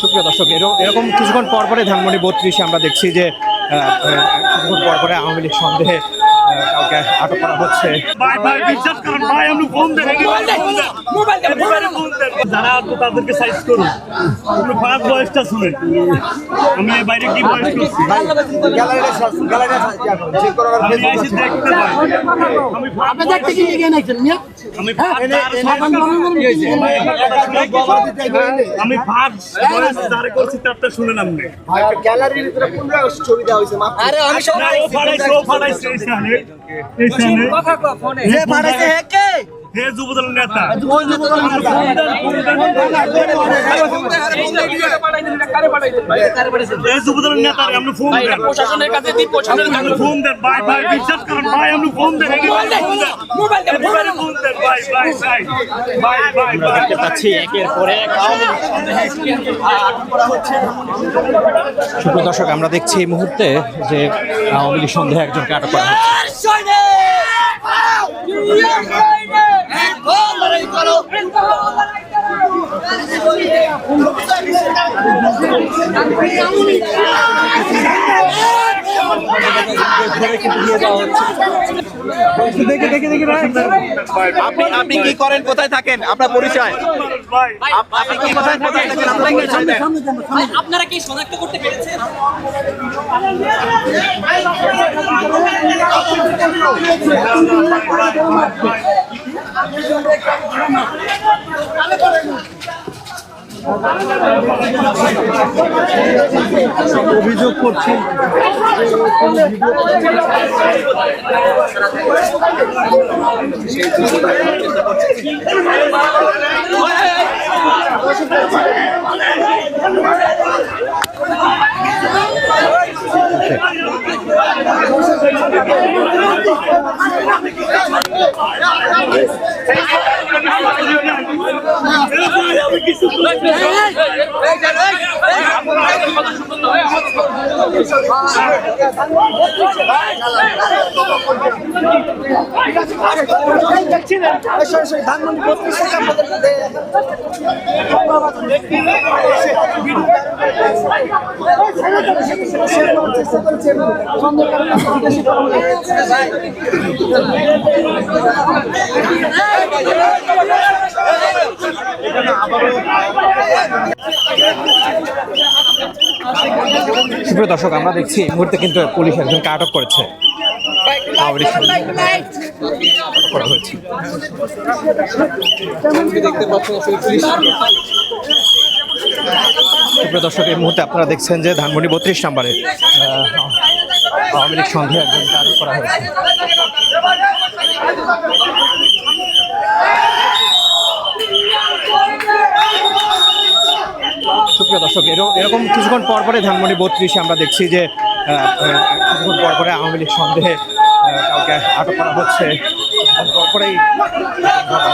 সুপ্রিয় দর্শক এরকম এরকম কিছুক্ষণ পর পরে ধানমন্ডি বত্রিশে আমরা দেখছি যে কিছুক্ষণ পর পরে আওয়ামী লীগ সন্দেহে কাউকে আটক করা হচ্ছে। যারা তাদেরকে সাইজ করুন। আপনি ফার্স্ট বয়সটা শুনেন আমি বাইরে কি বয়স করছি? আমি দেখতে পাই। আমি আমি হ্যাঁ, আমি ফার্স্ট বয়স যারা করছি তারটা শুনেন আপনি গ্যালারির ভিতরে ছবি দেওয়া হয়েছে আরে আমি সব না ও ফাড়াইছে ও ফাড়াইছে এইখানে এইখানে যে হে কে হে যুবদল নেতা বললাম না নেতা আপনি ফোন দেন। প্রশাসনের কাছে দিন প্রশাসনের কাছে ফোন দেন ভাই ভাই বিশ্বাস করুন ভাই আপনি ফোন দেন একেবারে ফোন দেন। মোবাইল দেন, মোবাইল ফোন দেন ভাই ভাই ভাই ভাই ভাই ভাই। দেখতে পাচ্ছি একের পরে এক। সুপ্রিয় দর্শক আমরা দেখছি এই মুহূর্তে যে আওয়ামী লীগ সন্দেহে একজনকে আটক করা হচ্ছে আপনি আপনি কি করেন কোথায় থাকেন আপনার পরিচয় ভাই আপনি কি কোথায় কোথায় থাকেন আপনার পরিচয় আপনারা কি শনাক্ত করতে পেরেছেন অভিযোগ করছি। ধানমন্ডি বত্রিশ চেষ্টা করেছি সুপ্রিয় দর্শক, আমরা দেখছি এই মুহূর্তে কিন্তু পুলিশ একজনকে আটক করেছে। সুপ্রিয় দর্শক, এই মুহূর্তে আপনারা দেখছেন যে ধানমন্ডি বত্রিশ নম্বরে আওয়ামী লীগ সন্দেহে একজনকে আটক করা হয়েছে। সুপ্রিয় দর্শক এরকম কিছুক্ষণ পর পরে ধানমন্ডি বত্রিশে আমরা দেখছি যে কিছুক্ষণ পর পরে আওয়ামী লীগ সন্দেহে কাউকে আটক করা হচ্ছে। পরপরেই পর